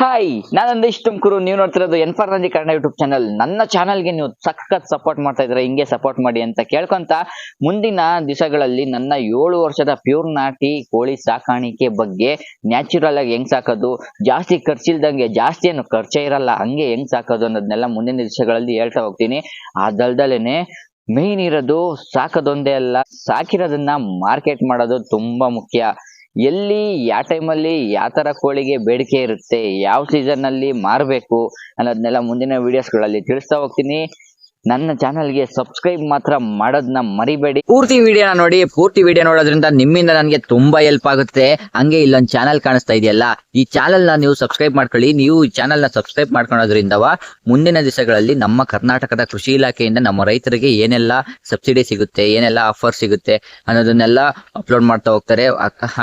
Hi ನಾನೊಂದು ಇಷ್ಟು ತುಮಕೂರು ನೀವು ನೋಡ್ತಿರೋದು N for Ranji Kannada YouTube channel. ನನ್ನ ಚಾನಲ್ಗೆ ನೀವು ಸಖತ್ ಸಪೋರ್ಟ್ ಮಾಡ್ತಾ ಇದ್ರೆ ಹಿಂಗೆ ಸಪೋರ್ಟ್ ಮಾಡಿ ಅಂತ ಕೇಳ್ಕೊಂತ ಮುಂದಿನ ದಿವಸಗಳಲ್ಲಿ ನನ್ನ ಏಳು ವರ್ಷದ ಪ್ಯೂರ್ ನಾಟಿ ಕೋಳಿ ಸಾಕಾಣಿಕೆ ಬಗ್ಗೆ ನ್ಯಾಚುರಲ್ ಆಗಿ ಹೆಂಗ್ ಸಾಕೋದು, ಜಾಸ್ತಿ ಖರ್ಚಿಲ್ದಂಗೆ ಜಾಸ್ತಿ ಏನು ಖರ್ಚೇ ಇರಲ್ಲ, ಹಂಗೆ ಹೆಂಗ್ ಸಾಕೋದು ಅನ್ನೋದನ್ನೆಲ್ಲ ಮುಂದಿನ ದಿವಸಗಳಲ್ಲಿ ಹೇಳ್ತಾ ಹೋಗ್ತೀನಿ. ಅದಲ್ದಲೇನೆ ಮೇನ್ ಇರೋದು ಸಾಕೋದೊಂದೇ ಅಲ್ಲ, ಸಾಕಿರೋದನ್ನ ಮಾರ್ಕೆಟ್ ಮಾಡೋದು ತುಂಬಾ ಮುಖ್ಯ. ಎಲ್ಲಿ ಯಾವ ಟೈಮಲ್ಲಿ ಯಾವ ಥರ ಕೋಳಿಗೆ ಬೇಡಿಕೆ ಇರುತ್ತೆ, ಯಾವ ಸೀಸನ್ ಅಲ್ಲಿ ಮಾರಬೇಕು ಅನ್ನೋದನ್ನೆಲ್ಲ ಮುಂದಿನ ವಿಡಿಯೋಸ್ಗಳಲ್ಲಿ ತಿಳಿಸ್ತಾ ಹೋಗ್ತೀನಿ. ನನ್ನ ಚಾನಲ್ಗೆ ಸಬ್ಸ್ಕ್ರೈಬ್ ಮಾತ್ರ ಮಾಡೋದನ್ನ ಮರಿಬೇಡಿ. ಪೂರ್ತಿ ವಿಡಿಯೋನ ನೋಡಿ, ಪೂರ್ತಿ ವಿಡಿಯೋ ನೋಡೋದ್ರಿಂದ ನಿಮ್ಮಿಂದ ನನಗೆ ತುಂಬಾ ಹೆಲ್ಪ್ ಆಗುತ್ತೆ. ಹಂಗೆ ಇಲ್ಲೊಂದು ಚಾನಲ್ ಕಾಣಿಸ್ತಾ ಇದೆಯಲ್ಲ, ಈ ಚಾನಲ್ನ ನೀವು ಸಬ್ಸ್ಕ್ರೈಬ್ ಮಾಡ್ಕೊಳ್ಳಿ. ನೀವು ಈ ಚಾನಲ್ನ ಸಬ್ಸ್ಕ್ರೈಬ್ ಮಾಡ್ಕೊಳೋದ್ರಿಂದ ಮುಂದಿನ ದಿವಸಗಳಲ್ಲಿ ನಮ್ಮ ಕರ್ನಾಟಕದ ಕೃಷಿ ಇಲಾಖೆಯಿಂದ ನಮ್ಮ ರೈತರಿಗೆ ಏನೆಲ್ಲ ಸಬ್ಸಿಡಿ ಸಿಗುತ್ತೆ, ಏನೆಲ್ಲ ಆಫರ್ ಸಿಗುತ್ತೆ ಅನ್ನೋದನ್ನೆಲ್ಲ ಅಪ್ಲೋಡ್ ಮಾಡ್ತಾ ಹೋಗ್ತಾರೆ.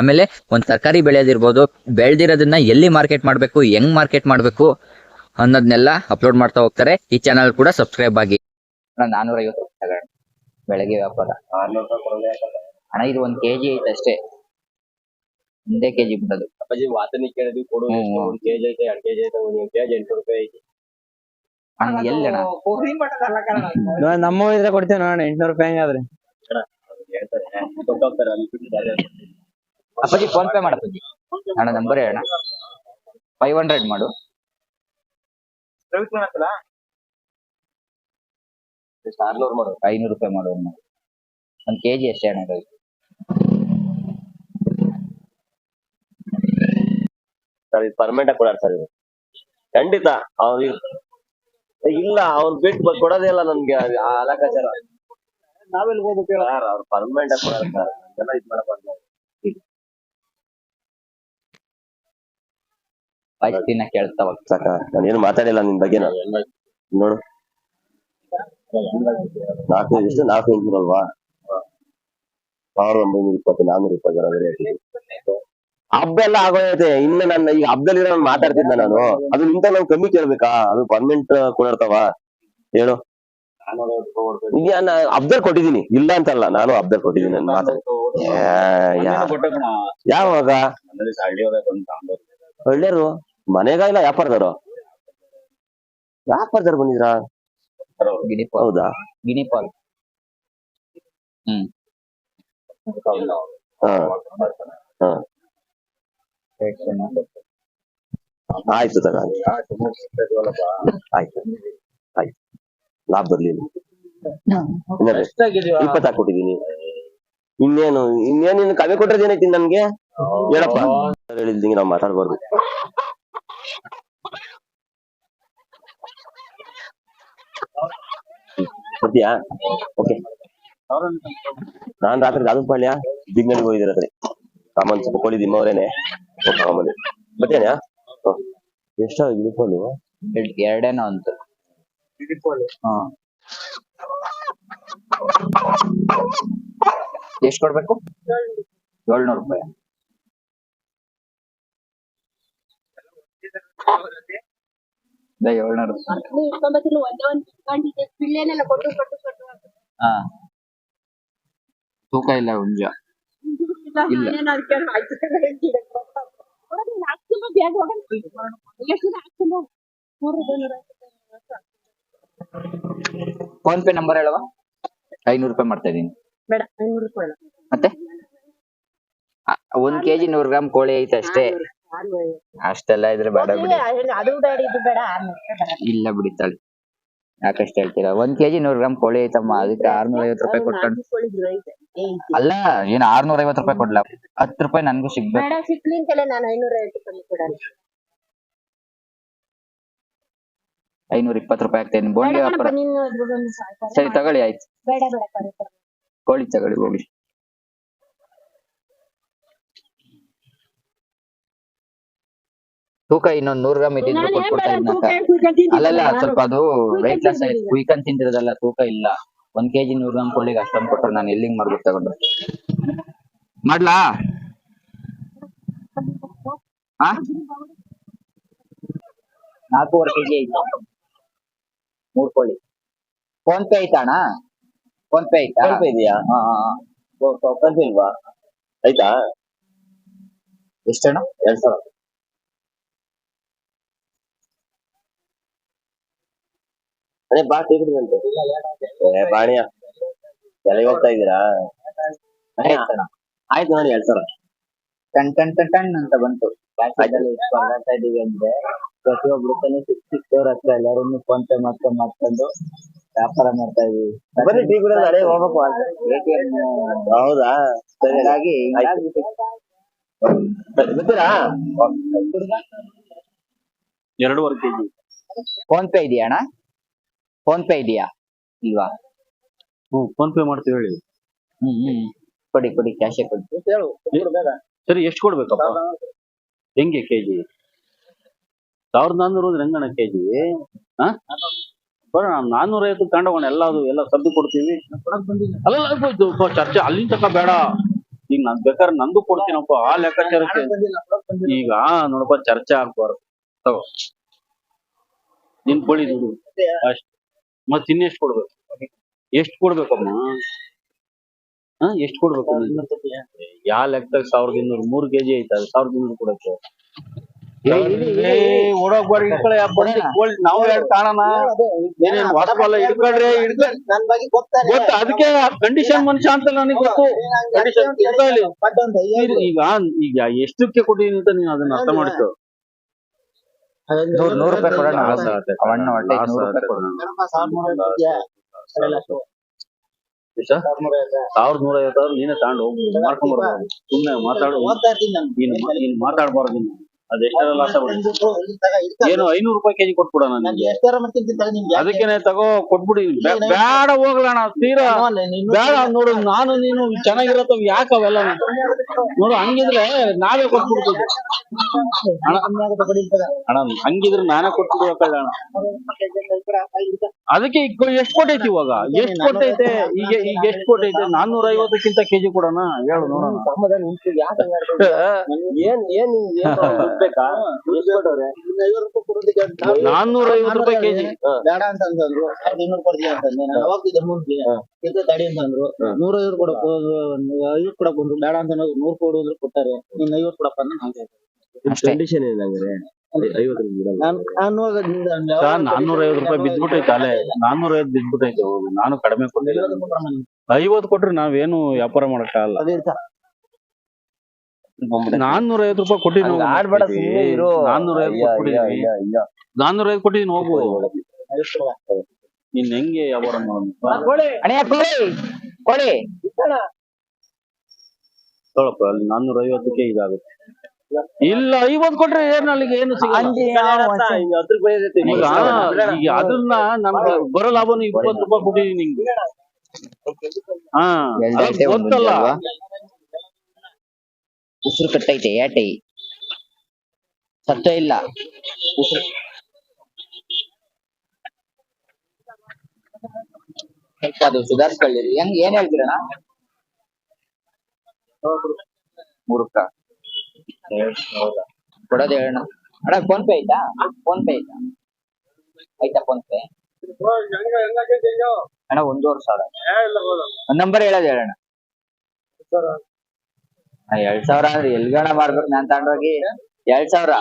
ಆಮೇಲೆ ಒಂದ್ ತರಕಾರಿ ಬೆಳೆಯೋದಿರ್ಬೋದು ಬೆಳೆದಿರೋದನ್ನ ಎಲ್ಲಿ ಮಾರ್ಕೆಟ್ ಮಾಡ್ಬೇಕು, ಹೆಂಗ್ ಮಾರ್ಕೆಟ್ ಮಾಡ್ಬೇಕು ಅನ್ನೋದನ್ನೆಲ್ಲ ಅಪ್ಲೋಡ್ ಮಾಡ್ತಾ ಹೋಗ್ತಾರೆ. ಈ ಚಾನಲ್ ಕೂಡ ಸಬ್ಸ್ಕ್ರೈಬ್ ಆಗಿ. ನಾನೂರ ಐವತ್ತು ರೂಪಾಯಿ ತಗೊಳ್ಳಿ ಬೆಳಗ್ಗೆ ವ್ಯಾಪಾರ. ಅಣ್ಣ ಇದು ಒಂದ್ ಕೆಜಿ ಐತೆ ಅಷ್ಟೇ. ಒಂದೇ ಕೆಜಿ ಬಿಡೋದು. ಅಪ್ಪಾಜಿ ವಾತನಿ ಕೇಳಿದ್ವಿ ಕೊಡು ಎಷ್ಟು? ಹ್ಮ್. ಒಂದ್ ಕೆಜಿ ಐತೆ ಎರಡ್ ಕೆಜಿ ಐತೆ ಒಂದ್ ಕೆಜಿ ಎಂಟು ರೂಪಾಯಿ ಐತಿ. ಅಣ್ಣ ನಾವ್ ನಮ್ಮ ಇದ್ರೆ ಕೊಡ್ತೇವೆ ನೋಡೋಣ ಎಂಟ್ನೂರು ರೂಪಾಯಿ ಹಂಗಾದ್ರೆ. ಹೇಳ್ತಾರೆ ಕೊಟ್ಟೋಗ್ತಾರೆ ಅಲ್ಲಿ ಬಿಟ್ಟಿದ್ದಾರೆ. ಅಪ್ಪಾಜಿ ಫೋನ್ ಪೇ ಮಾಡಿ ಅಣ್ಣ ನಂಬರ್ ಹೇಳೋಣ ಫೈವ್ ಹಂಡ್ರೆಡ್ ಮಾಡು. ಎಷ್ಟು ಆರ್ನೂರು ಮಾಡು. ಐನೂರು ರೂಪಾಯಿ ಮಾಡು ಒಂದು ಒಂದ್ ಕೆಜಿ ಅಷ್ಟೇ ಅಣ್ಣ ಇರೋದು. ಸರ್ ಇದು ಪರ್ಮನೆಂಟ್ ಆಗಿ ಕೊಡಾರ ಸರ್ ಇದು. ಖಂಡಿತ ಅವ್ರು ಇಲ್ಲ ಅವ್ರು ಬಿಟ್ಟು ಕೊಡೋದೇ ಇಲ್ಲ ನನ್ಗೆ ಆ ಲೆಕ್ಕಾಚಾರ ನಾವೆಲ್ಲಿ ಹೋಗ್ಬೇಕು ಸರ್ ಅವ್ರು ಪರ್ಮನೆಂಟ್ ಆಗಿ ಕೊಡಾರ ಸರ್. ಎಲ್ಲ ಇದು ಮಾಡಬಾರ್ದು ಕೇಳ್ತಾವ ಸಾಕ ನಾನೇನು ಮಾತಾಡಿಲ್ಲ ನಿನ್ ಬಗ್ಗೆ ನಾನು ನೋಡು. ನಾಲ್ಕು ಎಷ್ಟು ನಾಲ್ಕು ಇಂಚು ಅಲ್ವಾ? ಸಾವಿರದ ಒಂಬೈನೂರ ಇಪ್ಪತ್ತು, ನಾನ್ನೂರು ಇಪ್ಪತ್ತು ಜನ ರೇಟ್ ಹಬ್ಬ ಎಲ್ಲ ಆಗೋಯ್ತೆ. ಇನ್ನು ನನ್ನ ಈಗ ಹಬ್ಬದಲ್ಲಿ ನಾನು ಮಾತಾಡ್ತಿದ್ದೆ ನಾನು. ಅದು ನಿಂತ ನಾವು ಕಮ್ಮಿ ಕೇಳ್ಬೇಕಾ? ಅದು ಪರ್ಮನೆಂಟ್ ಕೊಡಿರ್ತಾವ ಹೇಳು. ಅಬ್ದಲ್ ಕೊಟ್ಟಿದ್ದೀನಿ. ಇಲ್ಲ ಅಂತಲ್ಲ, ನಾನು ಅಬ್ದಲ್ ಕೊಟ್ಟಿದ್ದೀನಿ ಯಾವಾಗ? ಮನೆಗ ಇಲ್ಲ ವ್ಯಾಪಾರದವರು. ವ್ಯಾಪಾರದವ್ರು ಬಂದಿದ್ರಾ? ಗಿನಿ ಪಾಲ್ ಹೌದಾ? ಗಿನಿ ಪಾಲ್ ಹ್ಮ್. ಹಾ. ಹಾ. ರೇಟ್ ಸುಮಾರು. ಆಯ್ತು ತಗ. ಆಯ್ತು ಆಯ್ತು. ಲಾಭ ಬರ್ಲಿಲ್ಲ. ಇನ್ನೇನು? ಇಪ್ಪತ್ತಾರು ಕೊಟ್ಟಿದ್ದೀನಿ ಇನ್ನೇನು ಇನ್ನೇನು ಇನ್ನು ಕಮ್ಮಿ ಕೊಟ್ರೆ ಏನೈತಿ ನನ್ಗೆ ಹೇಳಪ್ಪ. ಹೇಳಿದ್ದಿಂಗೆ ನಾವು ಮಾತಾಡ್ಬಾರ್ದು. ಬರ್ತೀಯಾ ಓಕೆ ನಾನ್ ರಾತ್ರಿ ಅದು ಪಾಳ್ಯ ಬಿಗ್ನಳ್ಳಿಗೆ ಹೋಗಿದ್ದೆ ರಾತ್ರಿ. ಕಾಮನ್ ಸ್ವಲ್ಪ ಕೋಳಿ ದಿಮ್ಮವ್ರೇನೆ ಕಾಮನ್ ಬರ್ತೇನೆ ಎಷ್ಟ ಯೂನಿಫಾರ್ಮ್ ಎರಡ್- ಎರಡೇನೋ ಅಂತ ಎಷ್ಟ್ ಕೊಡ್ಬೇಕು? ಏಳ್ನೂರು ರೂಪಾಯಿ. ಒಂದೇ ಒಂದ್ ಇಟ್ಕೊಂಡಿದ್ದೆ ಪಿಳ್ಳೆನೆಲ್ಲ ಕೊಟ್ಟು ಕೊಟ್ಟು ಕೊಟ್ಟು ಹಾ. ತೂಕ ಇಲ್ಲ ಹುಂಜ ಇಲ್ಲ. ಫೋನ್ ಪೇ ನಂಬರ್ ಹೇಳವಾ ಐನೂರು ರೂಪಾಯಿ ಮಾಡ್ತಾ ಇದೀನಿ. ಬೇಡ ಐನೂರು ರೂಪಾಯಿ ಮತ್ತೆ? ಒಂದ್ ಕೆಜಿ ನೂರ್ ಗ್ರಾಮ್ ಕೋಳಿ ಐತೆ ಅಷ್ಟೇ. ಅಷ್ಟೆಲ್ಲ ಇದ್ರೆ ಬೇಡ ಬಿಡಿ. ಅದು- ಬೇಡ ಇದು ಬೇಡ ಆರ್ನೂರು ರೂಪಾಯಿ ಬೇಡ. ಇಲ್ಲ ಬಿಡಿ ತಾಳಿ. ಯಾಕಷ್ಟ ಹೇಳ್ತೀರಾ? ಒಂದ್ ಕೆಜಿ ನೂರ್ ಗ್ರಾಮ್ ಕೋಳಿ ಐತಮ್ಮ ಅದಕ್ಕೆ ಆರ್ನೂರ ಐವತ್ ರೂಪಾಯಿ ಕೊಟ್ಟು ಕೊಟ್ಕೊಂಡು ಐತೆ. ಅಲ್ಲ ಏನ್ ಆರ್ನೂರ ಐವತ್ ರೂಪಾಯಿ ಕೊಡ್ಲ? ಹತ್ ರೂಪಾಯಿ ನನ್ಗೂ ಸಿಗ್ಬೇಕು. ಬೇಡ ಸಿಕ್ಲಿ ಅಂತಲೇ ನಾನು ಐನೂರ ಐವತ್ತು ರೂಪಾಯಿ ಕೊಡಲ್ಲ. ಐನೂರ ಇಪ್ಪತ್ತು ರೂಪಾಯಿ ಆಗ್ತೇನೆ ಬೋಂಡಿ ಬೇಡ ವ್ಯಾಪಾರ. ಕಣಪ್ಪ, ನೀನು ಅದ್ರದ್ದೊಂದು ಸಾಕು. ಸರಿ ತಗೊಳ್ಳಿ ಆಯ್ತು. ಬೇಡ ಬೇಡ ಕಣಪ್ಪ. ಕೋಳಿ ತಗೊಳ್ಳಿ ಹೋಗಿ ತೂಕ ಇನ್ನೊಂದ್ ನೂರ್ ಗ್ರಾಮ್ ಇಟ್ಟಿದ್ರು ಕೊಟ್ಬಿಡ್ತಾ ಇದ್ನ ಅಲ್ಲಲ್ಲ ಸ್ವಲ್ಪ ಅದು ವೆಯ್ಟ್ ಲಾಸ್ ಆಯ್ತು. ಕುಯ್ಕೊಂಡ್ ತಿಂತಿರೋದಲ್ಲ ತೂಕ ಇಲ್ಲ ಒಂದ್ ಕೆಜಿ ನೂರ್ ಗ್ರಾಮ್ ಕೋಳಿಗೆ ಅಷ್ಟೊಂದು ಕೊಟ್ರೆ ನಾನು ಎಲ್ಲಿಂಗ್ ಮಾಡ್ಬೇಕು ತಗೊಂಡು ಮಾಡ್ಲಾ ಹಾ ನಾಲ್ಕೂವರೆ ಕೆಜಿ ಐತಾ ಮೂರ್ ಕೋಳಿ ಫೋನ್ ಪೇ ಐತಾ ಅಣ್ಣ ಫೋನ್ ಪೇ ಐತಾ ಇದೆಯಾ ಹಾ ಹಾ ಹಾ. ಇಲ್ವಾ ಆಯ್ತಾ ಎಷ್ಟಣ್ಣ ಎರಡ್ ಸಾವಿರ ಅದೇ ಬಾ ಟೀ ಕುಡಿದಂತೆ ಏ ಬಾಣಿಯ. ಎಲ್ಲಿಗೆ ಹೋಗ್ತಾ ಇದ್ದೀರಾ? ಆಯ್ತು ನೋಡಿ ಎರಡ್ ಸಾವಿರ ಟನ್ ಟನ್ ಟನ್ ಟನ್ ಅಂತ ಬಂತು. ಮಾತಾಡ್ತಾ ಇದೀವಿ ಅಂದ್ರೆ ಪ್ರತಿಯೊಬ್ರು ತಾನು ಸಿಕ್ ಸಿಕ್ತವ್ರ ಹತ್ರ ಎಲ್ಲರೂ ಫೋನ್ ಪೇ ಮಾಡ್ಕೊಂಡ್ ಮಾಡ್ಕೊಂಡು ವ್ಯಾಪಾರ ಮಾಡ್ತಾ ಇದೀವಿ. ಬನ್ನಿ ಟೀ ಕುಡಿಯೋದು ಅದೇ ಹೋಗ್ಬೇಕು ATM ಹೌದಾ? ಸರಿ ಹಾಗಾಗಿ ಬರ್ತೀರಾ ಎರಡೂವರೆ ಕೆಜಿ. ಫೋನ್ ಪೇ ಇದೆಯಾ ಅಣ್ಣ? ಫೋನ್ ಪೇ ಇದೆಯಾ? ಇಲ್ವಾ? ಹ್ಮ್ ಫೋನ್ ಪೇ ಮಾಡ್ತೀವಿ ಹೇಳಿ. ಹ್ಮ್ ಹ್ಮ್. ಕೊಡಿ ಕೊಡಿ ಕ್ಯಾಶೇ ಕೊಡಿ ಸರಿ ಎಷ್ಟು ಕೊಡ್ಬೇಕಪ್ಪ? ಹೆಂಗೆ ಕೆ ಜಿ ಸಾವಿರದ ನಾನ್ನೂರು ಅಂದ್ರೆ ಹೆಂಗಣ್ಣ ಕೆಜಿ? ಹಾ ಬರೋಣ ನಾನೂರ ಐವತ್ತು ತಗೊಂಡೋಗೋಣ ಎಲ್ಲ ಅದು ಎಲ್ಲ ಸದ್ದು ಕೊಡ್ತೀವಿ. ಅಲ್ಲ ಇದು- ಚರ್ಚೆ ಅಲ್ಲಿಂದ ತಕ ಬೇಡ. ಈಗ ನಾನು ಬೇಕಾದ್ರೆ ನಂದು ಕೊಡ್ತೀನಪ್ಪ ಆ ಲೆಕ್ಕಾಚಾರ ಈಗ ನೋಡಪ್ಪ ಚರ್ಚೆ ಆಗ್ಬಾರ್ದು. ತಗೋ. ನಿನ್ ಬಳಿ ದುಡ್ಡು ಅಷ್ಟ್. ಮತ್ ಇನ್ನೆಷ್ಟ್ ಕೊಡ್ಬೇಕು? ಎಷ್ಟ್ ಕೊಡ್ಬೇಕಮ್ಮ? ಹಾ ಎಷ್ಟ್ ಕೊಡ್ಬೇಕು ಯಾ ಲೆಕ್ಕದಾಗ ಸಾವಿರದ ಇನ್ನೂರು ಮೂರ್ ಕೆಜಿ ಐತ ಅದು ಸಾವಿರದ ಇನ್ನೂರು ಕೊಡಕ್ಕೆ. ಬರ್ರಿ ನಾವು ಎರಡು ಕಾಣಣ? ಏನೇನ್ ಹಿಡ್ಕೊಳ್ರಿ ಗೊತ್ತ ಅದಕ್ಕೆ ಕಂಡೀಷನ್ ಮನುಷ್ಯ ಅಂತ ನನಗೆ ಗೊತ್ತು. ಕಂಡೀಷನ್ ಈಗ ಈಗ ಎಷ್ಟಕ್ಕೆ ಕೊಟ್ಟಿದ್ದೀನಿ ಅಂತ ನೀನು ಅದನ್ನ ಅರ್ಥ ಮಾಡಿಸು ನೂರ್ ನೂರ್ ರೂಪಾಯಿ ಕೊಡೋಣ ಲಾಸ್ ಆಗತ್ತೆ. ಅವಣ್ಣ ಹೊಟ್ಟೆ ನೂರ್ ರೂಪಾಯಿ ಆಗತ್ತೆ. ಕೊಡೋಣ. ಎಷ್ಟ? ಸಾವಿರದ ನೂರ ಐವತ್ತಾದ್ರು ನೀನೇ ತಗೊಂಡು ಹೋಗಿ. ಮಾಡ್ಕೊಂಡ್ ಸುಮ್ಮನೆ ಸುಮ್ನೆ ಮಾತಾಡು. ನೀನು ಮಾತಾಡ್ಬಾರ್ದು ನೀನು. ಅದೆಷ್ಟೆಲ್ಲ ಲಾಸ್ ಆಗ್ಬಿಡುತ್ತೆ. ಏನು ಐನೂರು ರೂಪಾಯಿ ಕೆಜಿ ಕೊಟ್ಬಿಡೋಣ ನಾನು ನಿನ್ಗೆ ಎಷ್ಟಾರ ಮಾಡ್ತೀನಿ ತಗ ನಿಮ್ಗೆ? ಯಾಕೆ? ಅದಕ್ಕೇನೆ ತಗೋ ಕೊಟ್ಬಿಡಿ ಬೇಡ ಹೋಗ್ಲಣ ತೀರಾ. ನೀನು- ಬೇಡ ನೋಡು ನಾನು ನೀನು ಚೆನ್ನಾಗಿರತ್ತವ್ ಯಾಕ ಅವೆಲ್ಲ? ನೋಡು ಹಂಗಿದ್ರೆ ನಾವೇ ಕೊಟ್ಬಿಡ್ತೀವಿ. ಅಣ್ಣ, ಕಮ್ಮಿ ಆಗುತ್ತೆ ಕೊಡಿ ತಗ. ಅಣ್ಣ ಹಂಗಿದ್ರೆ ನಾನೇ ಕೊಟ್ಬಿಡುವ ಅಣ್ಣ ಅದಕ್ಕೆ ಈಗ ಎಷ್ಟು ಕೊಟ್ಟೈತಿ ಇವಾಗ? ಎಷ್ಟು ಕೊಟ್ಟೈತೆ? ಈಗ ಈಗ ಎಷ್ಟು ಕೊಟ್ಟೈತೆ? ನಾನ್ನೂರ ಐವತ್ತಕ್ಕಿಂತ ಕೆಜಿ ಕೊಡೋಣ? ಹೇಳು ನೋಡೋಣ. ಸಮಾಧಾನ ಉಂಟು, ಯಾಕೆ ಹಂಗ್ ಆಡ್ತಾ ಇದ್ದೀಯ? ಏನ್ ಏನ್ ಏನ್ ಬೇಕಾ ಎಷ್ಟ್ ಕೊಟ್ಟವ್ರೆ? ಇನ್ನು ರೂಪಾಯಿ ಕೊಡೋದಕ್ಕೆ ನಾನು- ನಾನ್ನೂರ ಐವತ್ತು ರೂಪಾಯಿ ಕೆಜಿ. ಬೇಡ ಅಂತ ಅಂದ್ರು ಸಾವಿರದ ಇನ್ನೂರು ಕೊಡ್ತೀಯ ಅಂತಂದೆ ನಾನು ಹೋಗ್ತಿದ್ದೆ ಮುಂದೆ. ಇದು ತಡಿ ಅಂತಂದ್ರು ನೂರ ಐವತ್ತು ಕೊಡಕ್ ಐವತ್ತು ಕೊಡಕ್ ಬಂದ್ರು ಬೇಡ ಅಂತ ನೂರು ಕೊಡು ಅಂದ್ರೆ ಕೊಟ್ಟಾರೆ ಇನ್ನು ಐವತ್ತು ಕೊಡಪ್ಪ ಕಂಡೀಷನ್ ಐವತ್ತು ನಾನು ನಾನು ನಿಂದ ಸರ್ ನಾನ್ನೂರ ಐವತ್ತು ರೂಪಾಯಿ ಬಿದ್ಬಿಟ್ಟೈತೆ ಅಲೆ ನಾನ್ನೂರ ಐವತ್ತು ಬಿದ್ಬಿಟ್ಟೈತೆ ನಾನು ಕಡಿಮೆ ಕೊಟ್ಟಿಲ್ಲ ಐವತ್ತು ಕೊಟ್ರೆ ನಾನು. ನಾವೇನು ವ್ಯಾಪಾರ ಮಾಡಕ್ಕಾಗಲ್ಲ. ಅದೇ ಇರ್ತ. ನಾನ್ನೂರ ಐವತ್ತು ರೂಪಾಯಿ ಕೊಟ್ಟಿದ್ದೀನಿ ಆಡ್ಬೇಡ, ಸುಮ್ನೆ ಇರು. ನಾನ್ನೂರ ಐವತ್ತು ಕೊಟ್ಟಿದ್ದೀನಿ. ನಾನ್ನೂರ ಐವತ್ತು ಕೊಟ್ಟಿದ್ದೀನಿ ಹೋಗು. ನೀನ್ ಹೆಂಗೆ ವ್ಯಾಪಾರ ಮಾಡೋದು? ಅಣ್ಣ ಕೊಡಿ. ಕೊಡಿ. ತೊಳಪ್ಪ ಅಲ್ಲಿ ನಾನ್ನೂರ ಐವತ್ತಕ್ಕೆ ಇದಾಗುತ್ತೆ. ಇಲ್ಲ ಐವತ್ತು ಕೊಟ್ರೆ ಏನ್ ಅಲ್ಲಿಗೆ ಏನು ಸಿಗಲ್ಲ? ಅಂಜಿ ಈಗ ಈಗ ಅದನ್ನ ನಮ್ಗೆ ಬರೋ ಲಾಭನು ಇಪ್ಪತ್ತು ರೂಪಾಯಿ ಕೊಟ್ಟಿದ್ದೀನಿ ನಿಂಗೆ ಹಾ ಒಂದ್ ಗೊತ್ತಲ್ಲ. ಅಲ್ವಾ? ಉಸಿರು ಕಟ್ಟೈತೆ ಏಟೈ ಸತ್ತೇ ಇಲ್ಲ. ಉಸಿರು ಸ್ವಲ್ಪ ಅದು ಸುಧಾರಿಸ್ಕೊಳ್ಳಿರಿ. ಹೆಂಗ್ ಏನ್ ಹೇಳ್ತೀರಣ್ಣ? ಮುರುಕ ಕೊಡೋದು ಹೇಳೋಣ ಅಣ್ಣ ಫೋನ್ ಪೇ ಐತಾ ಫೋನ್ ಪೇ ಐತಾ ಆಯ್ತಾ ಫೋನ್ ಪೇ ಅಣ್ಣ ಒಂದೂವರೆ ಸಾವಿರ. ನಂಬರ್ ಹೇಳೋದು ಹೇಳೋಣ ಎರಡ್ ಸಾವಿರ ಅಂದ್ರೆ ಎಲ್ಗಣ ಮಾಡ್ಬೇಕು ನಾನ್ ತಗೊಂಡೋಗಿ? ಎರಡ್ ಸಾವಿರ.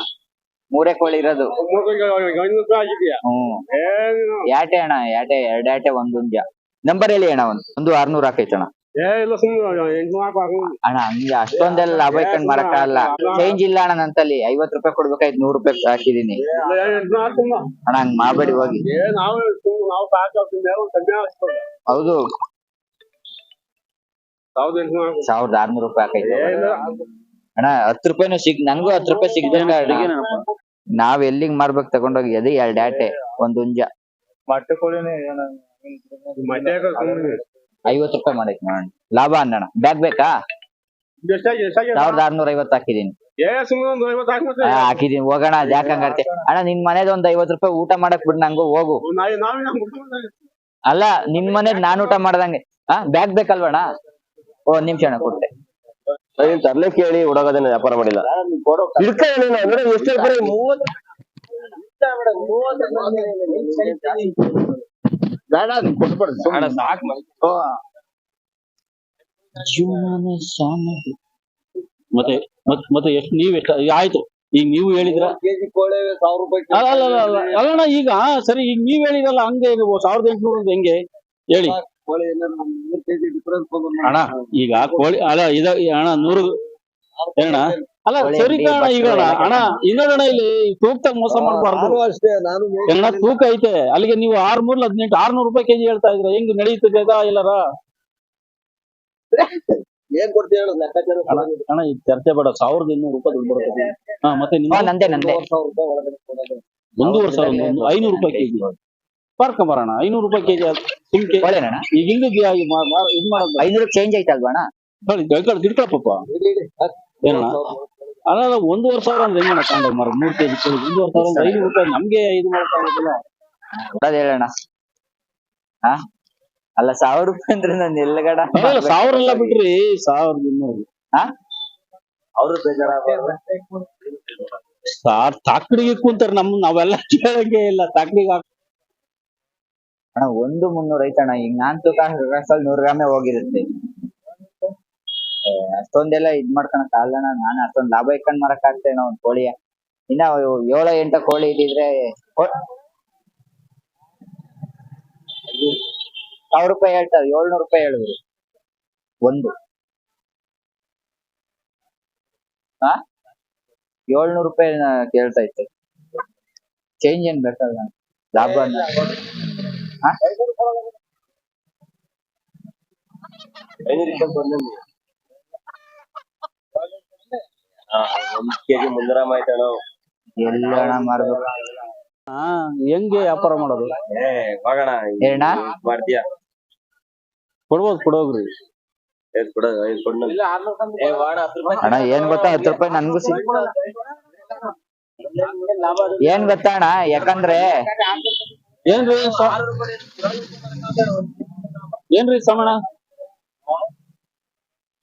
ಮೂರೇ ಕೋಳಿ ಇರೋದು. ಹ್ಮ್. ಯಾಟೆ ಅಣ್ಣ ಯಾಟೆ ಎರಡ್ ಯಾಟೆ ಒಂದ್ ಉಂಜ ನಂಬರ್ ಹೇಳಿ ಅಣ್ಣ ಒಂದು. ಒಂದು ಆರ್ನೂರ್ ಹಾಕೈತಣ್ಣ. ಅಣ್ಣ ಹಂಗೆ ಅಷ್ಟೊಂದೆಲ್ಲ ಲಾಭ ಇಟ್ಕೊಂಡ್ ಅಲ್ಲ ಚೇಂಜ್ ಇಲ್ಲ ಅಣ್ಣ ನಂತಲ್ಲಿ ಐವತ್ ರೂಪಾಯಿ ಕೊಡ್ಬೇಕಾಯ್ತು ನೂರ್ ರೂಪಾಯಿ ಹಾಕಿದೀನಿ ಅಣ್ಣ ಹಂಗ್ ಮಾಡ್ಬೇಡಿ ಹೋಗಿ. ಹೌದು. ಸಾವಿರದ ಆರ್ನೂರ್ ರೂಪಾಯಿ ಹಾಕೈತೆ. ಅಣ್ಣ ಹತ್ತು ರೂಪಾಯಿನೂ ಸಿಗ್ ನಂಗೂ ಹತ್ತು ರೂಪಾಯಿ ಸಿಗ್ದಂಗ ನಾವ್ ಎಲ್ಲಿಗ್ ಮಾರ್ಬೇಕು ತಗೊಂಡೋಗಿ? ಅದೇ ಎರಡ್ ಆಟೆ ಒಂದ್ ಉಂಜ. ಐವತ್ ರೂಪಾಯಿ ಮಾಡೈತಿ ನೋಡೋಣ ಲಾಭ ಅನ್ನೋಣ ಬ್ಯಾಗ್ ಬೇಕಾ? ಸಾವಿರದ ಆರ್ನೂರ ಐವತ್ ಹಾಕಿದೀನಿ ಹಾಕಿದೀನಿ. ಹೋಗೋಣ ಯಾಕೆ ಹಂಗಾರ್ತೆ ಅಣ್ಣ ನಿನ್ ಮನೇದ್ ಒಂದ್ ಐವತ್ ರೂಪಾಯಿ ಊಟ ಮಾಡಕ್ ಬಿಡ್ ನಂಗು ಹೋಗು. ಅಲ್ಲ ನಿನ್ ಮನೇದ್ ನಾನ್ ಊಟ ಮಾಡ್ದಂಗೆ. ಹಾ ಬ್ಯಾಗ್ ಬೇಕಲ್ವಣ್ಣ? ಓ ಒಂದ್ ನಿಮಿಷ ಅಣ್ಣ ಕೊಡ್ತೆ ನೀನ್ ತರ್ಲೆ ಕೇಳಿ ಹುಡುಗದನ್ನ ವ್ಯಾಪಾರ ಮಾಡಿಲ್ಲ. ಹಿಡ್ಕ ಅಂದ್ರೆ ಎಷ್ಟು ಬೇಡ ಸಾಕು. ಮತ್ತೆ ಮತ್- ಮತ್ತೆ ಎಷ್ಟು ನೀವ್ ಎಷ್ಟು ಆಯ್ತು. ಈಗ ನೀವು ಹೇಳಿದ್ರ? ಕೆಜಿ ಕೋಳಿ ಸಾವಿರ ರೂಪಾಯಿ ಅಲ್ಲ ಅಲ್ಲ ಅಲ್ಲ, ಅಲ್ಲ ಅಲ್ಲಣ್ಣ ಈಗ ಸರಿ ಈಗ ನೀವ್ ಹೇಳಿದ್ರಲ್ಲ ಹಂಗೆ ಸಾವಿರದ ಎಂಟುನೂರು ಅಂತ ಹೆಂಗೆ? ಹೇಳಿ. ಕೋಳಿ ಏನಾದ್ರು ಮೂರ್ ಕೆಜಿ ಡಿಫ್ರೆನ್ಸ್ ಅಣ್ಣ ಈಗ ಕೋಳಿ ಅಲ್ಲ ಇದ ಅಣ್ಣ ನೂರು ಏನಣ್ಣ? ಅಲ್ಲ ಸರಿ ಕಣ ಅಣ್ಣ ಈಗ ಅಣ್ಣ ಇನ್ನೊಂದಣ್ಣ ಇಲ್ಲಿ ತೂಕ ಮೋಸ ಮಾಡಬಾರ್ದು. ಅಷ್ಟೇ ನಾನು ಏನಣ್ಣ ತೂಕ ಐತೆ. ಅಲ್ಲಿಗೆ ನೀವು ಆರ್ನೂರ್ ಹದಿನೆಂಟು ಆರ್ನೂರು ರೂಪಾಯಿ ಕೆಜಿ ಹೇಳ್ತಾ ಇದ್ರ ಹೆಂಗ್ ನಡೀತದೆ ಅದಾ ಇಲ್ಲರ ಏನ್ ಕೊಡ್ತೀವಿ ಹೇಳು ಲೆಕ್ಕಾಚಾರ ಅಣ್ಣ ಅಣ್ಣ ಈ ಚರ್ಚೆ ಬೇಡ. ಸಾವಿರದ ಇನ್ನೂರು ರೂಪಾಯಿ ದುಡ್ಡು ಬರುತ್ತೆ. ಹಾ ಮತ್ತೆ ಹಾ ನಿಮ್ಮ ನಂದೇ ನಂದೇ. ಒಂದೂವರೆ ಸಾವಿರ ರೂಪಾಯಿ ಒಳಗಡೆ ಕೊಡೋದು. ಒಂದೂವರೆ ಸಾವಿರ ಒಂದು ಐನೂರು ರೂಪಾಯಿ ಕೆಜಿ ಪಾರ್ಕೊಂಬರೋಣ ಐನೂರು ರೂಪಾಯಿ ಕೆಜಿ ಸುಮ್ಕೆ ಈಗ ಹಿಂಗ ಇದ್ ಮಾಡೋದು ಐನೂರು ಚೇಂಜ್ ಆಯ್ತಲ್ವಾ ಅಣ್ಣ? ತಿಳ್ಕೊಳಪ್ಪ ಇರ್ಲಿ, ಇರ್ಲಿ. ಹತ್ತು ಏನಣ್ಣ? ಅಲ್ಲ ಅಲ್ಲ ಒಂದೂವರೆ ಸಾವಿರ ಅಂದ್ರೆ ಹೆಂಗಣ್ಣ ತಗೊಂಡು ಮರ ಮೂರ್ ಕೆಜಿ ಒಂದು ಒಂದೂವರೆ ಸಾವಿರ ಅಂದ್ರೆ ಐನೂರು ರೂಪಾಯಿ ನಮ್ಗೆ ಇದು ಮಾಡ್ಕೊಳ್ಳೋದಿಲ್ಲ ಕೊಡೋದ್ ಹೇಳಣ್ಣ. ಹಾ ಅಲ್ಲ ಸಾವಿರ ರೂಪಾಯಿ ಅಂದ್ರೆ ನಾನು ಎಲ್ಲಗಡ ಸಾವಿರ ಎಲ್ಲ ಬಿಡ್ರಿ ಸಾವಿರದ ಇನ್ನೂರು. ಅವ್ರು ತಾಕಡಿಗೆ ಕುಂತಾರ ನಮ್ ನಾವೆಲ್ಲ ಕೇಳಂಗೆ ಇಲ್ಲ ತಾಕಡಿಗೆ ಅಣ್ಣ, ಒಂದು ಮುನ್ನೂರ ಐತಣ್ಣ ಈಗ ನಾನ್ ತೂಕ ಹಾಕಲ್ ನೂರ್ ಗ್ರಾಮೇ ಹೋಗಿರುತ್ತೆ. ಅಷ್ಟೊಂದೆಲ್ಲ ಇದ್ ಮಾಡ್ಕೊಳಕ್ ಆಗಲ್ಲಣ್ಣ ನಾನು ಅಷ್ಟೊಂದ್ ಲಾಭ ಇಟ್ಕೊಂಡ್ ಮಾರಕ್ ಆಗ್ತೇನೋ ಒಂದ್ ಕೋಳಿಯ. ಇನ್ನ ಏಳ, ಎಂಟ ಕೋಳಿ ಇದ್ದಿದ್ರೆ ಸಾವಿರ ರೂಪಾಯಿ ಹೇಳ್ತಾರೆ. ಏಳ್ನೂರು ರೂಪಾಯಿ ಹೇಳಿದ್ರು. ಒಂದು. ಹಾ ಏಳ್ನೂರು ರೂಪಾಯಿ ಕೇಳ್ತಾ ಇತ್ತು ಚೇಂಜ್ ಏನ್ ಬೇಕಲ್ಲ ಲಾಭ ಒಂದ್ ಕೆಜಿ ಮುಂದರಾಮ ಮಾರ್ಬೇಕು. ಹಾ ಹೆಂಗೆ ವ್ಯಾಪಾರ ಮಾಡೋದು? ಏ ಹೋಗೋಣ ಏನಣ್ಣ? ಮಾಡ್ತೀಯ? ಕೊಡ್ಬೋದು ಕೊಡೋಗ್ರಿ. ಏನ್ ಕೊಡ ಏನ್ ಕೊಡ್. ನಂಗೆ. ಏ ವಾಡ ಹತ್ತು ರೂಪಾಯಿ ಅಣ್ಣ ಏನ್ ಗೊತ್ತಾ ಹತ್ತು ರೂಪಾಯಿ ನನ್ಗೂ ಸಿಗ್ ಏನ್ ಗೊತ್ತಾ ಅಣ್ಣ? ಯಾಕಂದ್ರೆ ಏನ್ರಿ ಸ- ಏನ್ರಿ ಸಮಣ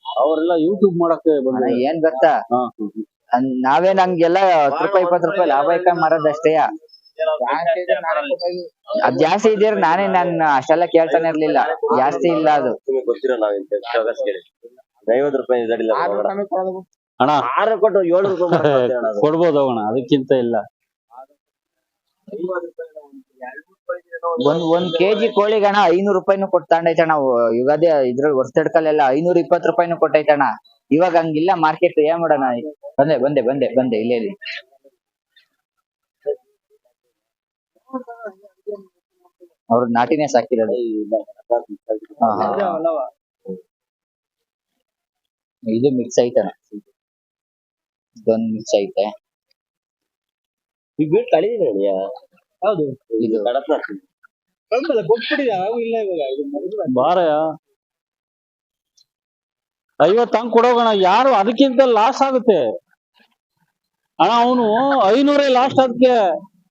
ಅವರೆಲ್ಲ ಯೂಟ್ಯೂಬ್ ಮಾಡಕ್ಕೆ ಬಂದ ಏನ್ ಗೊತ್ತಾ? ನಾವೇ ನಾವೇನ್ ಹಂಗೆಲ್ಲ ಹತ್ತು ರೂಪಾಯಿ ಇಪ್ಪತ್ತು ರೂಪಾಯಿ ಲಾಭ ಇಟ್ಕೊಂಡ್ ಮಾರೋದಷ್ಟೇ. ಅದ್ ಜಾಸ್ತಿ ಇದ್ದೀರ ನಾನೇ ನಾನು ಅಷ್ಟೆಲ್ಲ ಕೇಳ್ತಾನೆ ಇರ್ಲಿಲ್ಲ. ಜಾಸ್ತಿ ಇಲ್ಲ ಅದು. ಐವತ್ತು ರೂಪಾಯಿ ಅಣ್ಣ ಆರು ಕೊಟ್ಟು ಏಳು ರೂಪಾಯಿ ಕೊಡ್ಬೋದು ಅಣ್ಣ ಅದಕ್ಕಿಂತ ಇಲ್ಲ. ಒಂದ್ ಒಂದ್ ಕೆಜಿ ಕೋಳಿಗಣ ಐನೂರು ರೂಪಾಯಿನೂ ಕೊಡ್ತಾಂಡೈತಣ್ಣ ಯುಗಾದಿ ಇದ್ರಲ್ಲಿ ವರ್ಷದಡ್ಕಲ್ಲೆಲ್ಲ ಐನೂರ ಇಪ್ಪತ್ತು ರೂಪಾಯಿನೂ ಕೊಟ್ಟೈತಣ್ಣ ಇವಾಗ ಹಂಗಿಲ್ಲ ಮಾರ್ಕೆಟ್ ಏನ್ ಮಾಡೋಣ? ಬಂದೆ ಬಂದೆ ಬಂದೆ ಬಂದೆ, ಇಲ್ಲೇ ಇಲ್ಲಿ ಅವ್ರ ನಾಟಿನೇ ಸಾಕಿರೋದು. ಇದು ಮಿಕ್ಸ್ ಐತಣ್ಣ ಇದೊಂದು ಮಿಕ್ಸ್ ಐತೆ. ಈಗ ಬಿಟ್ಟು ಕಳಿದೀನಿ ಅಳಿಯ ಹೌದು. ಇದು ಕಡತ್ನ ಬಾರ ಐವತ್ತು ಹಂಗ್ ಕೊಡೋಗಣ ಯಾರು ಅದಕ್ಕಿಂತ ಲಾಸ್ ಆಗುತ್ತೆ? ಅಣ್ಣ ಅವನು ಐನೂರೇ ಲಾಸ್ಟ್ ಅದಕ್ಕೆ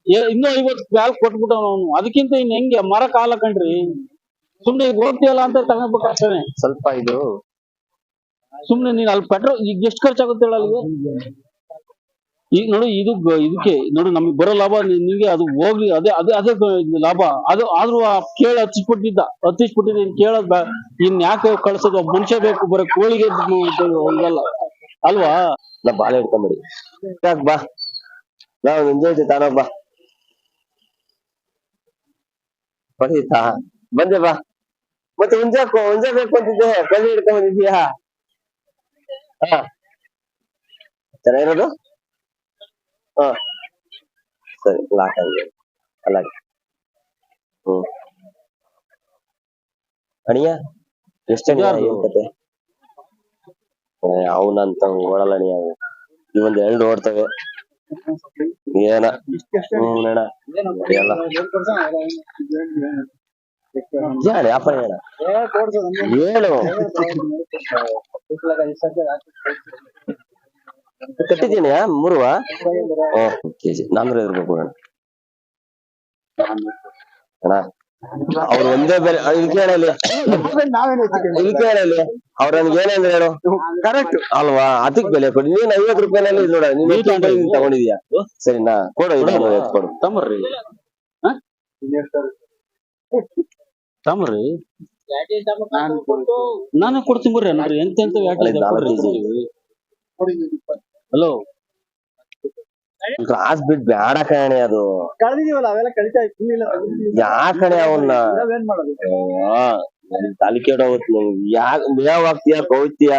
ಏ- ಇನ್ನೂ ಐವತ್ತು ಬ್ಯಾಲ್ ಕೊಟ್ಬಿಟ್ಟವನು ಅವನು. ಅದಕ್ಕಿಂತ ಇನ್ ಹೆಂಗೆ ಮರ ಕಾಲ ಕಣ್ರಿ ಸುಮ್ನೆ ಈಗ ಹೋಗ್ತೀಯಲ್ಲ ಅಂತ ತಗೋಬೇಕು ಅಷ್ಟೇ ಸ್ವಲ್ಪ ಇದು ಸುಮ್ನೆ ನೀನ್ ಅಲ್ಲಿ ಪೆಟ್ರೋಲ್ ಈಗ ಎಷ್ಟು ಖರ್ಚಾಗುತ್ತೆ ಹೇಳ ಅಲ್ಲಿಗೆ ಈಗ ನೋಡು, ಇದು ಇದಕ್ಕೆ ನೋಡು, ನಮಗೆ ಬರೋ ಲಾಭ ನಿಮಗೆ ಅದು ಹೋಗ್ಲಿ ಅದೇ ಅದೇ ಅದೇ ಲಾಭ. ಅದು, ಆದ್ರೂ ಆ ಕೇಳ ಹಚ್ಚಿಸ್ಬಿಟ್ಟಿದ್ದ ಹತ್ತಿಸ್ಬಿಟ್ಟಿದ್ದ ಇನ್ ಕೇಳೋದ್ ಇನ್ ಯಾಕೆ ಕಳ್ಸೋದು? ಒಬ್ಬ ಮನುಷ್ಯ ಬೇಕು, ಬರೋ ಕೋಳಿಗೆ ಹಂಗಲ್ಲ ಅಲ್ವಾ? ನಾ ಬಾಳೆ ಹಿಡ್ಕೊಂಬಿಡಿ. ಬಾ? ನಾವು ಎಂಜಾಯ್ ತಾನ ಬಾ. ಬಂದೆ ಬಾ. ಮತ್ತೆ ಹುಂಜಾಕು ಹುಂಜಾ ಬೇಕು ಅಂತಿದ್ದೆ. ಕಲ್ಲಿ ಹಿಡ್ಕೊಂಡ್ ಬಂದಿದ್ಯಾ ಹಾ. ಚೆನ್ನಾಗಿರೋದು? ಹಾ. ಸರಿ ಲಾಕ್ ಆಗಿದೆ ಅಲ್ಲ ಹ್ಮ್. ಅಣಿಯ ಎಷ್ಟೇ? ಏನ್ ಕತೆ? ಅವನಂತ ಓಡಲ್ಲ ಅಣಿಯ. ಇವೊಂದ್ ಎರಡು ಓಡ್ತವೆ. ಏನ? ಹ್ಮ್ ಎಲ್ಲ. ಹೇಳ? ವ್ಯಾಪಾರ ಹೇಳ. ಹೇಳು ಕಟ್ಟಿದ್ದೀನಿ? ಮೂರುವ? ಕೆಜಿ. ನಾನ್ನೂರ ಐದು ರೂಪಾಯಿ ಕೊಡೋಣ. ಅಣ್ಣ ಅವ್ರು ಒಂದೇ ಬೆಲೆ ಇಲ್ಲಿ ಕೇಳಲಿ ಇಲ್ಲಿ ಕೇಳಲಿ ಅವ್ರ ನನ್ಗೆ ಏನಂದ್ರೆ ಹೇಳು. ಕರೆಕ್ಟ್ ಅಲ್ವಾ? ಅದಕ್ ಬೆಲೆ ಕೊಡಿ. ನೀನ್ ಐವತ್ ರೂಪಾಯಿನಲ್ಲಿ ನೋಡ ನೀನ್ ತಗೊಂಡಿದ್ಯಾ? ಸರಿನಾ ಕೊಡು ಇನ್ನೂರ. ಎತ್ತ್ ಕೊಡು. ತಮ್ಮರ್ರಿ. ಹ? ನಾನು ನಾನೇ ಕೊಡ್ತೀನಿ ಬರ್ರಿ ಎಂತ ಎಂತ ಕೆಜಿ. ಹಲೋ ಕ್ಲಾಸ್ ಬಿಟ್ ಬ್ಯಾಡ ಕಣೆ ಅದು. ಕಳ್ದಿದೀವಲ್ಲ ಅವೆಲ್ಲ ಕಳಿತಾ ಇಲ್ಲ. ಯಾಕಣೆ ಅವನ್ನ? ಏನ್ ಮಾಡೋದು? ತಲೆ ಕೆಡೋಗುತ್ತೆ ಯಾಕ ಮೇವ್ ಹಾಕ್ತೀಯ ಕೌತ್ತೀಯ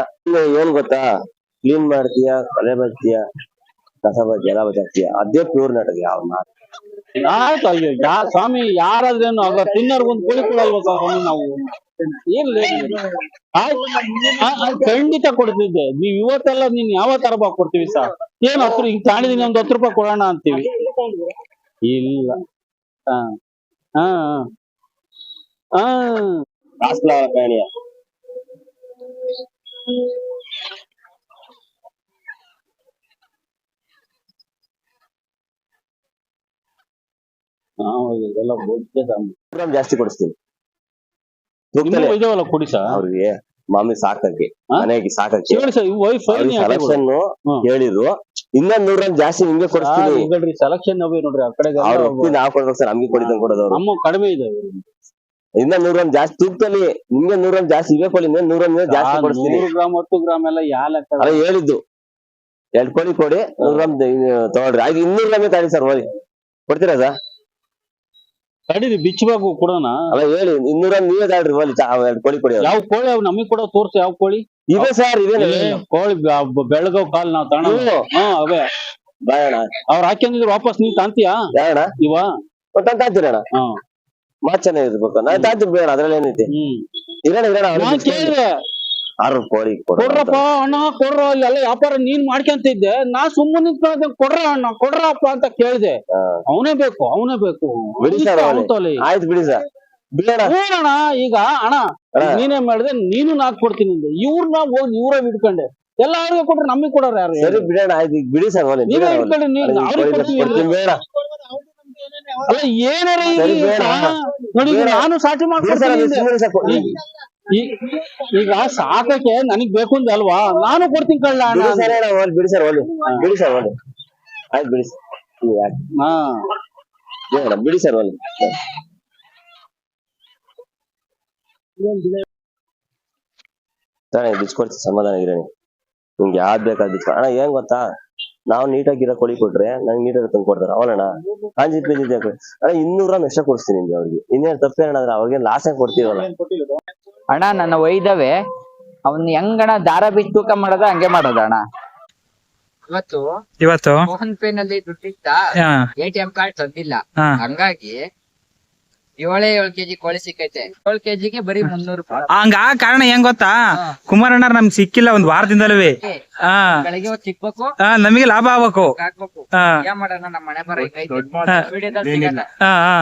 ಏನ್ ಗೊತ್ತಾ? ಕ್ಲೀನ್ ಮಾಡ್ತೀಯ ಕಲೆ ಬರ್ತೀಯ ಕಸ ಬಜ್ಜಿ ಎಲ್ಲ ಬಜ್ಜಾಕ್ತೀಯ ಅದೇ ಪ್ಯೂರ್ ನಾಟಕ ಯಾವ ಮಾತು. ಆಯ್ತು ಅಯ್ಯೋ ಯಾ ಸ್ವಾಮಿ ಯಾರಾದ್ರೇನು ಆಗ ತಿನ್ನೋರ್ಗೊಂದು ಕೋಳಿ ಕೊಡಲ್ವಾ ಸ್ವಾಮಿ ನಾವು? ಆ, ಖಂಡಿತ ಕೊಡ್ತಿದ್ದೆ. ನೀವ್ ಇವತ್ತೆಲ್ಲ ನೀನ್ ಯಾವ ತರ ಬಾ ಕೊಡ್ತೀವಿ ಸರ್ ಏನ್ ಹತ್ತು ಈಗ ತಾಣಿದೀನಿ ಒಂದ್ ಹತ್ತು ರೂಪಾಯಿ ಕೊಡೋಣ ಅಂತೀವಿ. ಇಲ್ಲ. ಹಾ ಹಾ ಹಾ. ನಾವು ಇದೆಲ್ಲ ಜಾಸ್ತಿ ಕೊಡಿಸ್ತೀನಿ ತೂಕದಲ್ಲಿ ಇದಾವಲ್ಲ ಕುಡಿ ಸರ್ ಅವ್ರಿಗೆ ಮಾಮಿ ಸಾಕಕ್ಕೆ? ಮನೆಗೆ ಸಾಕಕ್ಕೆ ಸೆಲೆಕ್ಷನ್. ಹೇಳಿದ್ರು ಇನ್ನೊಂದ್ ನೂರ ಜಾಸ್ತಿ ನಿಮ್ಗೆ ಕೊಡಿಸ್ತೀವಿ ಈಗಲ್ರಿ ಸೆಲೆಕ್ಷನ್ ನೋಡ್ರಿ ಆ ಕಡೆ ನಾವ್ ಕೊಡ್ಬೇಕು ಸರ್ ನಮ್ಗೆ ಕೊಡಿದಂಗ್ ಕೊಡೋದವ್ರು ನಮ್ಮ ಕಡಿಮೆ ಇದೆ ಇನ್ನ ನೂರ ಗ್ರಾಮ್ ಜಾಸ್ತಿ ತೂಕದಲ್ಲಿ ನಿಮ್ಗೆ ನೂರ ಗ್ರಾಮ್ ಜಾಸ್ತಿ ಇವೆ ಕೊಡಿ ನೂರ ಜಾಸ್ತಿ ಕೊಡಿಸ್ತೀನಿ. ನೂರು ಗ್ರಾಮ್ ಹತ್ತು ಗ್ರಾಮ್ ಎಲ್ಲ ಯಾವ ಲೆಕ್ಕ? ಅಲ್ಲ ಹೇಳಿದ್ದು. ಎರಡ್ ಕೋಳಿ ಕೊಡಿ ನೂರ ಗ್ರಾಮ್ ತಗೊಳ್ರಿ. ಆಯ್ತು ಇನ್ನೂರ ಗ್ರಾಮೇ ತಾಳಿ ಸರ್ ಹೋಗಿ. ಕೊಡ್ತೀರಾ ಸರ್? ತಡೀರಿ ಬಿಚ್ಚಬೇಕು ಕೊಡೋಣ. ಅಲ್ಲ ಹೇಳಿ ಇನ್ನೂರ್ ನೀವೇ ತಾಳ್ರಿ ಹೋಗಿ ಎರಡ್ ಕೋಳಿ ಕೊಡಿ. ಯಾವ ಕೋಳಿ ಅವ್ ನಮಗ್ ಕೊಡೋ ತೋರ್ಸಿ ಯಾವ ಕೋಳಿ? ಇದೆ ಸರ್ ಇದೆ ಕೋಳಿ ಬ- ಬೆಳಗವ್ ಕಾಲ್ ನಾವ್ ತಾಣ ಇವು. ಹಾ ಅವೇ. ಬಾಯಣ ಅವ್ರ ಹಾಕ್ಯಂದಿದ್ರು ವಾಪಸ್ ನೀವ್ ತಾಂತೀಯಾ? ಬೇಡ ಇವ. ಒಟ್ಟ ತಾಂತೀರಣ ಹಾ. ಮಾತ್ ಚೆನ್ನಾಗಿರ್ಬೇಕು ನಾ ತಾಂತೀನಿ ಬೇಡ ಅದ್ರಲ್ಲಿ ಏನೈತಿ ಹ್ಮ್. ಇರೋಣ ಇರೋಣ ನಾನ್ ಕೇಳಿದೆ. ಆರು ಕೋಳಿ ಕೊಡು ಕೊಡ್ರಪ್ಪ ಅಣ್ಣ ಕೊಡ್ರ ಅಲ್ಲಾ ವ್ಯಾಪಾರ ನೀನ್ ಮಾಡ್ಕೊಂತಿದ್ದೆ ನಾ ಸುಮ್ಮನೆ ಕೊಡ್ರ ಅಣ್ಣ ಕೊಡ್ರಪ್ಪ ಅಂತ ಕೇಳಿದೆ. ಅವನೇ ಬೇಕು ಅವನೇ ಬೇಕು. ಬಿಡಿ ಸರ್. ಆಯ್ತು ಬಿಡಿ ಸರ್. ಬಿಡೋಣ. ಹೂನಣ್ಣ ಈಗ ಅಣ್ಣ. ನೀನೇ ಮಾಡಿದೆ ನೀನು ನಾಕ್ ಕೊಡ್ತೀನಿ ಇವ್ರನ್ನ ಹೋಗಿ ಇವ್ರ ಹಿಡ್ಕೊಂಡೆ. ಎಲ್ಲ ಅವ್ರಿಗೆ ಕೊಟ್ರೆ ನಮಗೆ ಕೊಡೋರು ಯಾರು? ಸರಿ ಬಿಡೋಣ ಆಯ್ತು. ಈಗ ಬಿಡಿ ಸರ್ ನೀವೇ ಕೊಡ್ತೀನಿ ಬೇಡ. ಅಲ್ಲ ಏನಾರ ಬೇಡ. ನೋಡಿ ಬೇಡ. ನಾನು ಸಾಟಿ ಬಿಡಿ ಸರ್, ಮಾಡ್ಕೊಡ್ತೀನಿ ಈಗ- ಸಾಕಕ್ಕೆ ನನಗ್ ಬೇಕು ಅಂದೆ ಅಲ್ವಾ? ನಾನು ಕೊಡ್ತೀನಿ ಕಳ್ಳ ಬಿಡಿ ಸರ್ ಬಿಡಿ ಸರ್ ಹೋಗ್ಲಿ. ಆಯ್ತು ಬಿಡಿ ಸರ್. ಬೇಡ ಸರ್. ತಾನೇ ಬಿಚ್ಕೊಡ್ತೀನಿ ಸಮಾಧಾನ ಇರೋಣ ನಿಮ್ಗೆ ಯಾವ್ದು ಬೇಕಾದ್ ಬಿಚ್ಕೊ ಅಣ್ಣ ಏನ್ ಗೊತ್ತಾ? ನಾವು ನೀಟಾಗಿರೋ ಕೋಳಿ ಕೊಟ್ರೆ ನಂಗೆ ನೀಟಾಗಿ ತಂದು ಕೊಡ್ತಾರೆ. ಅವನಣ್ಣ ಕಾಂಜಿ ಪೀಜಿ ಅಣ್ಣ ಇನ್ನೂರ ಎಷ್ಟ ಕೊಡಿಸ್ತೀನಿ ನಿಮ್ಗೆ ಅವ್ರಿಗೆ. ಇನ್ನೇನು ತಪ್ಪೇನಣ್ಣ ಅಂದ್ರೆ ಅವ್ರಿಗೆ ಲಾಸ್ ಆಗಿ ಕೊಡ್ತೀವಲ್ಲ ಅಣ್ಣ ನನ್ನ ಒಯ್ದವೆ. ಅವನ್ ಹೆಂಗಣ ದಾರ ಬಿಟ್ಟು ತೂಕ ಮಾಡೋದ ಹಂಗೆ ಮಾಡೋದ ಅಣ್ಣ. ಇವತ್ತು ಇವತ್ತು? ಫೋನ್ ಪೇ ನಲ್ಲಿ ದುಡ್ಡಿತ್ತ ಹಾ. ಎ ಎಂ ಕಾರ್ಡ್ ತಂದಿಲ್ಲ. ಹಾ. ಹಂಗಾಗಿ ಏಳೇ ಏಳು ಕೆಜಿ ಕೋಳಿ ಸಿಕ್ಕೈತೆ. ಏಳು ಕೆಜಿಗೆ ಬರೀ ಮುನ್ನೂರು ರೂಪಾಯಿ. ಹಂಗ ಆ ಕಾರಣ ಹೆಂಗ್ ಗೊತ್ತಾ? ಕುಮಾರಣ್ಣ ನಮ್ಗೆ ಸಿಕ್ಕಿಲ್ಲ ಒಂದ್ ವಾರದಿಂದಲೂ ಹಾ. ಬೆಳಗ್ಗೆ ಹೊತ್ತು ಸಿಕ್ಬೇಕು. ಹಾ, ನಮಗೆ ಲಾಭ ಆಗ್ಬೇಕು. ಹಾಕ್ಬೇಕು. ಹಾ. ಏನ್ ಮಾಡೋಣ ನಮ್ಮ ಮನೆ ಬರ ಹಾ. ವಿಡಿಯೋದಲ್ಲಿ ಸಿಗಲ್ಲ. ಹಾ ಹಾ.